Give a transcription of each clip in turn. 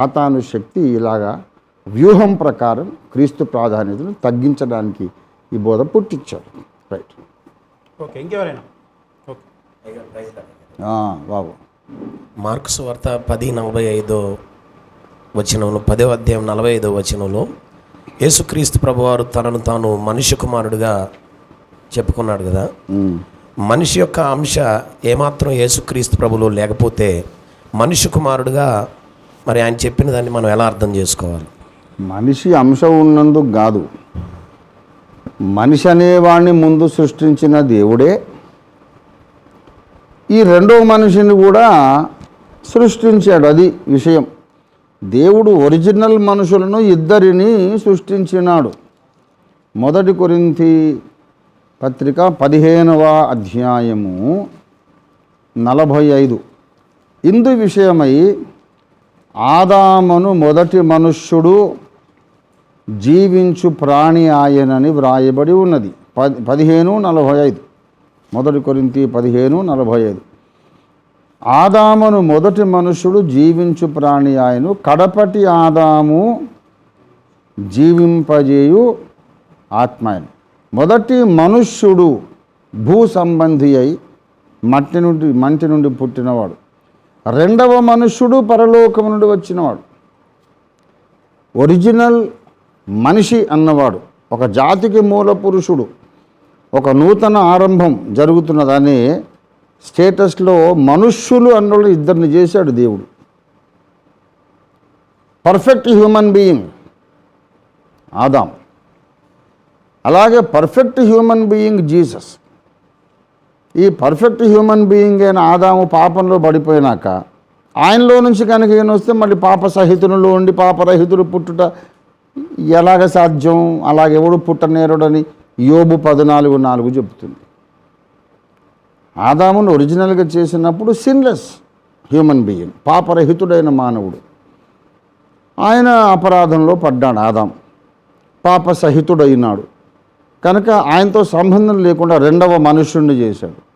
సాతాను శక్తి ఇలాగా వ్యూహం ప్రకారం క్రీస్తు ప్రాధాన్యతను తగ్గించడానికి ఈ బోధ పుట్టించాడు. రైట్ ఓకే ఇంకెవరైనా? బాబు. మార్క్స్ వార్త పది నలభై ఐదో వచనంలో పదో అధ్యాయం నలభై ఐదో వచనంలో యేసుక్రీస్తు ప్రభువారు తనను తాను మనిషి కుమారుడిగా చెప్పుకున్నాడు కదా. మనిషి యొక్క అంశ ఏమాత్రం యేసుక్రీస్తు ప్రభులో లేకపోతే మనిషి కుమారుడుగా మరి ఆయన చెప్పిన దాన్ని మనం ఎలా అర్థం చేసుకోవాలి? మనిషి అంశం ఉన్నందుకు కాదు. మనిషి అనేవాడిని ముందు సృష్టించిన దేవుడే. ఈ రెండో మనిషిని కూడా సృష్టించాడు. అది విషయం. దేవుడు ఒరిజినల్ మనుషులను ఇద్దరిని సృష్టించినాడు. మొదటి కొరింతి పత్రిక పదిహేనవ అధ్యాయము నలభై ఐదు. ఇందు విషయమై ఆదామను మొదటి మనుష్యుడు జీవించు ప్రాణి ఆయనని వ్రాయబడి ఉన్నది. పది పదిహేను నలభై ఐదు. మొదటి కొరింతి పదిహేను నలభై ఐదు. ఆదామును మొదటి మనుషుడు జీవించు ప్రాణి ఆయను కడపటి ఆదాము జీవింపజేయు ఆత్మాయను. మొదటి మనుష్యుడు భూ సంబంధి అయి మట్టి నుండి మంటి నుండి పుట్టినవాడు. రెండవ మనుష్యుడు పరలోకము నుండి వచ్చినవాడు. ఒరిజినల్ మనిషి అన్నవాడు. ఒక జాతికి మూల పురుషుడు. ఒక నూతన ఆరంభం జరుగుతున్నదని స్టేటస్లో మనుష్యులు అన్నోళ్ళు ఇద్దరిని చేశాడు దేవుడు. Perfect human being Adam. అలాగే పర్ఫెక్ట్ హ్యూమన్ బీయింగ్ జీసస్. ఈ పర్ఫెక్ట్ హ్యూమన్ బీయింగ్ అయిన ఆదాము పాపంలో పడిపోయినాక ఆయనలో నుంచి కనుక ఈయన వస్తే మళ్ళీ పాప సహితునిలో ఉండి పాపరహితుడు పుట్టుట ఎలాగ సాధ్యం? అలాగెవడు పుట్టనేరుడని యోబు పద్నాలుగు నాలుగు చెబుతుంది. ఆదామును ఒరిజినల్గా చేసినప్పుడు సిన్లెస్ హ్యూమన్ బీయింగ్ పాపరహితుడైన మానవుడు. ఆయన అపరాధంలో పడ్డాడు ఆదాం. పాప సహితుడైనాడు కనుక ఆయనతో సంబంధం లేకుండా రెండవ మనుష్యుణ్ణి చేశాడు.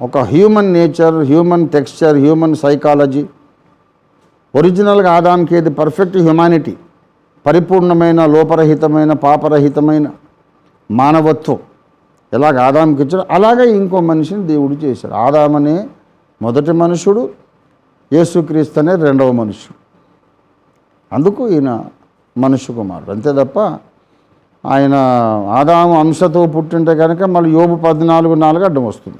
ఒక human nature human texture human psychology ఒరిజినల్గా ఆదాంకి ఏది పర్ఫెక్ట్ హ్యుమానిటీ పరిపూర్ణమైన లోపరహితమైన పాపరహితమైన మానవత్వం. ఎలాగ ఆదాంకి ఇచ్చాడు అలాగే ఇంకో మనిషిని దేవుడు చేశాడు. ఆదామనే మొదటి మనుషుడు యేసుక్రీస్తు అనే రెండవ మనుషుడు. అందుకు ఈయన మనుషు కుమారుడు. అంతే తప్ప ఆయన ఆదాము అంశతో పుట్టింటే కనుక మళ్ళీ యోబు పద్నాలుగు నాలుగు అడ్డం వస్తుంది.